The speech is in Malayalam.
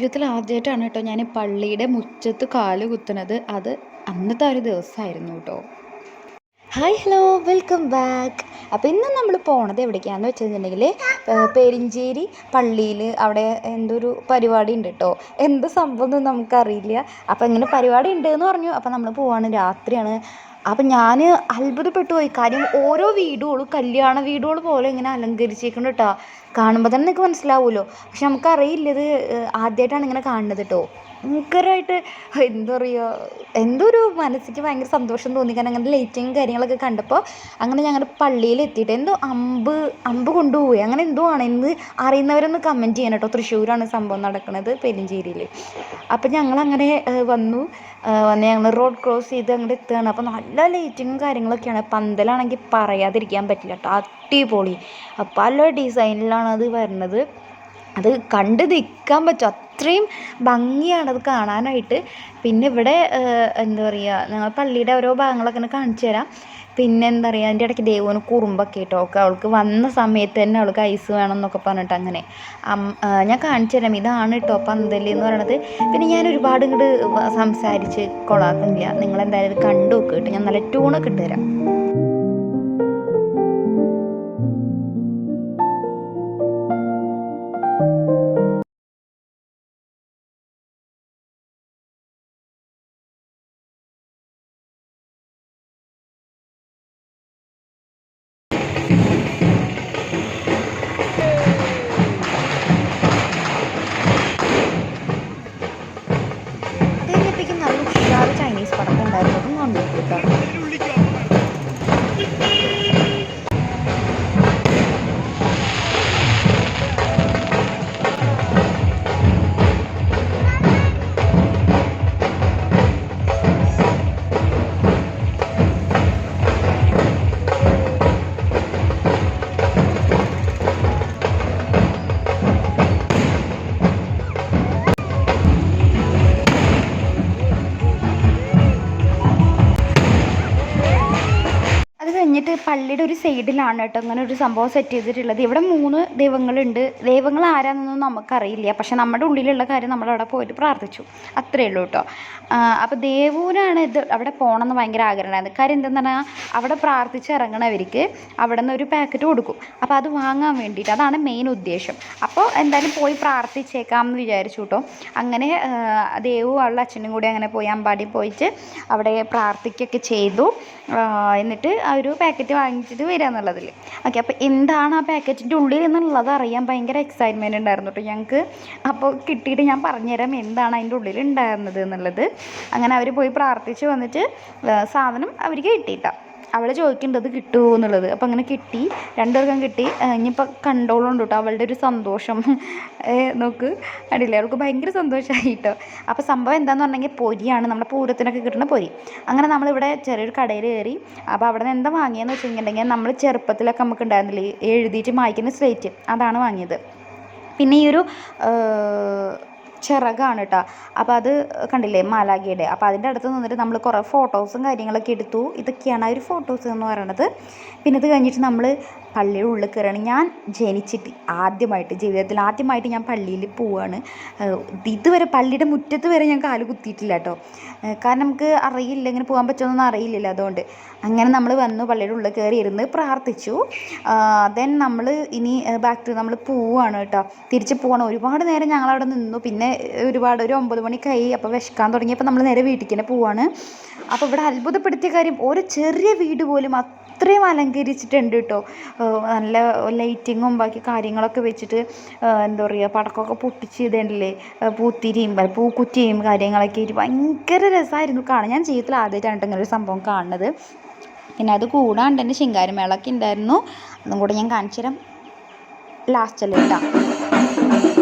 ജീവിതത്തിൽ ആദ്യമായിട്ടാണ് കേട്ടോ ഞാൻ പള്ളിയുടെ മുറ്റത്ത് കാൽ കുത്തുന്നത്. അത് അന്നത്തെ ഒരു ദിവസമായിരുന്നു കേട്ടോ. ഹായ് ഹലോ വെൽക്കം ബാക്ക് അപ്പോൾ ഇന്ന് നമ്മൾ പോണത് എവിടേക്കാന്ന് വെച്ചിട്ടുണ്ടെങ്കിൽ പെരിഞ്ചേരി പള്ളിയിൽ അവിടെ എന്തൊരു പരിപാടി ഉണ്ട് കേട്ടോ. എന്ത് സംഭവം നമുക്കറിയില്ല. അപ്പോൾ ഇങ്ങനെ പരിപാടി ഉണ്ട് എന്ന് പറഞ്ഞു. അപ്പോൾ നമ്മൾ പോവാണ്. രാത്രിയാണ്. അപ്പം ഞാൻ അത്ഭുതപ്പെട്ടു പോയി കാര്യം ഓരോ വീടുകളും കല്യാണ വീടുകൾ പോലെ ഇങ്ങനെ അലങ്കരിച്ചിരിക്കുന്നു കേട്ടോ കാണുമ്പോൾ തന്നെ നിങ്ങൾക്ക് മനസ്സിലാവുമല്ലോ പക്ഷെ നമുക്കറിയില്ല ഇത് ആദ്യമായിട്ടാണ് ഇങ്ങനെ കാണുന്നത് കേട്ടോ ഭയങ്കരമായിട്ട് എന്താ പറയുക എന്തോ ഒരു മനസ്സിക്ക് ഭയങ്കര സന്തോഷം തോന്നി. കാരണം അങ്ങനെ ലൈറ്റിങ് കാര്യങ്ങളൊക്കെ കണ്ടപ്പോൾ അങ്ങനെ ഞങ്ങൾ പള്ളിയിൽ എത്തിയിട്ട് എന്തോ അമ്പ് അമ്പ് കൊണ്ടുപോയി. അങ്ങനെ എന്തോ ആണ്. എന്ന് അറിയുന്നവരൊന്ന് കമന്റ് ചെയ്യണം കേട്ടോ. തൃശ്ശൂരാണ് സംഭവം നടക്കുന്നത് പെരിഞ്ചേരിയിൽ അപ്പം ഞങ്ങളങ്ങനെ വന്നു. വന്ന് ഞങ്ങൾ റോഡ് ക്രോസ് ചെയ്ത് അങ്ങോട്ട് എത്തുകയാണ് അപ്പോൾ നല്ല ലൈറ്റിങ്ങും കാര്യങ്ങളൊക്കെയാണ്. പന്തലാണെങ്കിൽ പറയാതിരിക്കാൻ പറ്റില്ല കേട്ടോ. അടിപൊളി. പല ഡിസൈനിലാണ് അത് വരുന്നത് അത് കണ്ട് നിൽക്കാൻ പറ്റും. അത്രയും ഭംഗിയാണ് അത് കാണാനായിട്ട്. പിന്നെ ഇവിടെ എന്താ പറയുക ഞങ്ങൾ പള്ളിയുടെ ഓരോ ഭാഗങ്ങളൊക്കെ ഇങ്ങനെ കാണിച്ചു തരാം. പിന്നെ എന്താ പറയുക അതിന്റെ ഇടയ്ക്ക് ദേവുവിന് കുറുമ്പൊക്കെ കേട്ടോ ഒക്കെ അവൾക്ക് വന്ന സമയത്ത് തന്നെ അവൾക്ക് ഐസ് വേണം എന്നൊക്കെ പറഞ്ഞിട്ട് അങ്ങനെ. ഞാൻ കാണിച്ചു തരാം. ഇതാണ് കേട്ടോ പന്തല്ലേ എന്ന് പറയണത്. പിന്നെ ഞാൻ ഒരുപാട് ഇങ്ങോട്ട് സംസാരിച്ച് കൊളാക്കുന്നില്ല. നിങ്ങൾ എന്തായാലും ഇത് കണ്ടു നോക്ക് കേട്ടോ. ഞാൻ നല്ല ട്യൂണൊക്കെ ഇട്ട് തരാം. കഴിഞ്ഞിട്ട് പള്ളിയുടെ ഒരു സൈഡിലാണ് കേട്ടോ ഇങ്ങനെ ഒരു സംഭവം സെറ്റ് ചെയ്തിട്ടുള്ളത്. ഇവിടെ മൂന്ന് ദൈവങ്ങളുണ്ട്. ദൈവങ്ങൾ ആരാന്നൊന്നും നമുക്കറിയില്ല. പക്ഷെ നമ്മുടെ ഉള്ളിലുള്ള കാര്യം നമ്മൾ അവിടെ പോയിട്ട് പ്രാർത്ഥിച്ചു. അത്രയേ ഉള്ളൂ കേട്ടോ. അപ്പോൾ ദേവൂരാണ് ഇത് അവിടെ പോകണമെന്ന് ഭയങ്കര ആഗ്രഹമുണ്ടായിരുന്നു കാര്യം എന്തെന്ന് പറഞ്ഞാൽ അവിടെ പ്രാർത്ഥിച്ച് ഇറങ്ങണവർക്ക് അവിടെ നിന്ന് ഒരു പാക്കറ്റ് കൊടുക്കും. അപ്പോൾ അത് വാങ്ങാൻ വേണ്ടിയിട്ട് അതാണ് മെയിൻ ഉദ്ദേശം. അപ്പോൾ എന്തായാലും പോയി പ്രാർത്ഥിച്ചേക്കാം എന്ന് വിചാരിച്ചു കേട്ടോ. അങ്ങനെ ദേവു അവളുടെ അച്ഛനും കൂടി അങ്ങനെ പോയി അമ്പാടി പോയിട്ട് അവിടെ പ്രാർത്ഥിക്കുകയൊക്കെ ചെയ്തു. എന്നിട്ട് ആ ഒരു വാങ്ങിച്ചിട്ട് വരിക എന്നുള്ളതിൽ. ഓക്കെ അപ്പോൾ എന്താണ് ആ പാക്കറ്റിന്റെ ഉള്ളിൽ എന്നുള്ളത് അറിയാൻ ഭയങ്കര എക്സൈറ്റ്മെന്റ് ഉണ്ടായിരുന്നു കേട്ടോ ഞങ്ങൾക്ക് അപ്പോൾ കിട്ടിയിട്ട് ഞാൻ പറഞ്ഞുതരാം എന്താണ് അതിന്റെ ഉള്ളിൽ ഉണ്ടായിരുന്നത് എന്നുള്ളത്. അങ്ങനെ അവർ പോയി പ്രാർത്ഥിച്ച് വന്നിട്ട് സാധനം അവർക്ക് കിട്ടിയിട്ടാണ് അവൾ ചോദിക്കേണ്ടത് കിട്ടുമോ എന്നുള്ളത്. അപ്പോൾ അങ്ങനെ കിട്ടി. രണ്ടുപേർക്കും കിട്ടി. ഇനിയിപ്പോൾ കണ്ടോളുണ്ട് കേട്ടോ അവളുടെ ഒരു സന്തോഷം. നോക്ക്. അടിയില്ല അവൾക്ക് ഭയങ്കര സന്തോഷമായി കേട്ടോ അപ്പോൾ സംഭവം എന്താണെന്ന് പറഞ്ഞെങ്കിൽ പൊരിയാണ്. നമ്മുടെ പൂരത്തിനൊക്കെ കിട്ടുന്ന പൊരി. അങ്ങനെ നമ്മളിവിടെ ചെറിയൊരു കടയിൽ കയറി. അപ്പോൾ അവിടെ നിന്ന് എന്താ വാങ്ങിയെന്ന് വെച്ചിട്ടുണ്ടെങ്കിൽ നമ്മൾ ചെറുപ്പത്തിലൊക്കെ നമുക്ക് ഉണ്ടായിരുന്നില്ലേ? എഴുതിയിട്ട് മായ്ക്കുന്ന സ്ലേറ്റ്. അതാണ് വാങ്ങിയത്. പിന്നെ ഈ ഒരു ചിറകാണ് കേട്ടോ അപ്പോൾ അത് കണ്ടില്ലേ മാലാഖയുടെ. അപ്പോൾ അതിന്റെ അടുത്ത് നിന്നിട്ട് നമ്മൾ കുറേ ഫോട്ടോസും കാര്യങ്ങളൊക്കെ എടുത്തു. ഇതൊക്കെയാണ് ആ ഒരു ഫോട്ടോസ് എന്ന് പറയണത്. പിന്നെ ഇത് കഴിഞ്ഞിട്ട് നമ്മൾ പള്ളിയുടെ ഉള്ളിൽ കയറുകയാണ്. ഞാൻ ജനിച്ചിട്ട് ആദ്യമായിട്ട് ജീവിതത്തിൽ ആദ്യമായിട്ട് ഞാൻ പള്ളിയിൽ പോവുകയാണ്. ഇതുവരെ പള്ളിയുടെ മുറ്റത്ത് വരെ ഞാൻ കാൽ കുത്തിയിട്ടില്ല കേട്ടോ. കാരണം നമുക്ക് അറിയില്ല ഇങ്ങനെ പോകാൻ പറ്റുമെന്നൊന്നും അറിയില്ലല്ലോ അതുകൊണ്ട്. അങ്ങനെ നമ്മൾ വന്നു പള്ളിയുടെ ഉള്ളിൽ കയറി ഇരുന്ന് പ്രാർത്ഥിച്ചു. ദെൻ നമ്മൾ ഇനി ബാക്ക് ടു നമ്മൾ പോവുകയാണ് കേട്ടോ. തിരിച്ച് പോകണം. ഒരുപാട് നേരം ഞങ്ങൾ അവിടെ നിന്നു. പിന്നെ ഒരുപാട് ഒരു ഒമ്പത് മണിക്കായി അപ്പോൾ വിശക്കാൻ തുടങ്ങിയപ്പോൾ നമ്മൾ നേരെ വീട്ടിൽ തന്നെ പോവാണ് അപ്പോൾ ഇവിടെ അത്ഭുതപ്പെടുത്തിയ കാര്യം ഒരു ചെറിയ വീട് പോലും അത്രയും അലങ്കരിച്ചിട്ടുണ്ട് കേട്ടോ. നല്ല ലൈറ്റിങ്ങും ബാക്കി കാര്യങ്ങളൊക്കെ വെച്ചിട്ട് എന്താ പറയുക പടക്കമൊക്കെ പൊട്ടിച്ച് ഇതുണ്ടല്ലേ പൂത്തിരിയും പൂക്കുറ്റിയും കാര്യങ്ങളൊക്കെ ആയിട്ട് ഭയങ്കര രസമായിരുന്നു കാണാൻ. ഞാൻ ജീവിതത്തിൽ ആദ്യമായിട്ടാണ് ഇങ്ങനെ ഒരു സംഭവം കാണുന്നത്. പിന്നെ അത് കൂടാണ്ട് തന്നെ ശിങ്കാരിമേളൊക്കെ ഉണ്ടായിരുന്നു. അതും കൂടെ ഞാൻ കാണിച്ചു തരാം ലാസ്റ്റല്ലേ കേട്ടോ?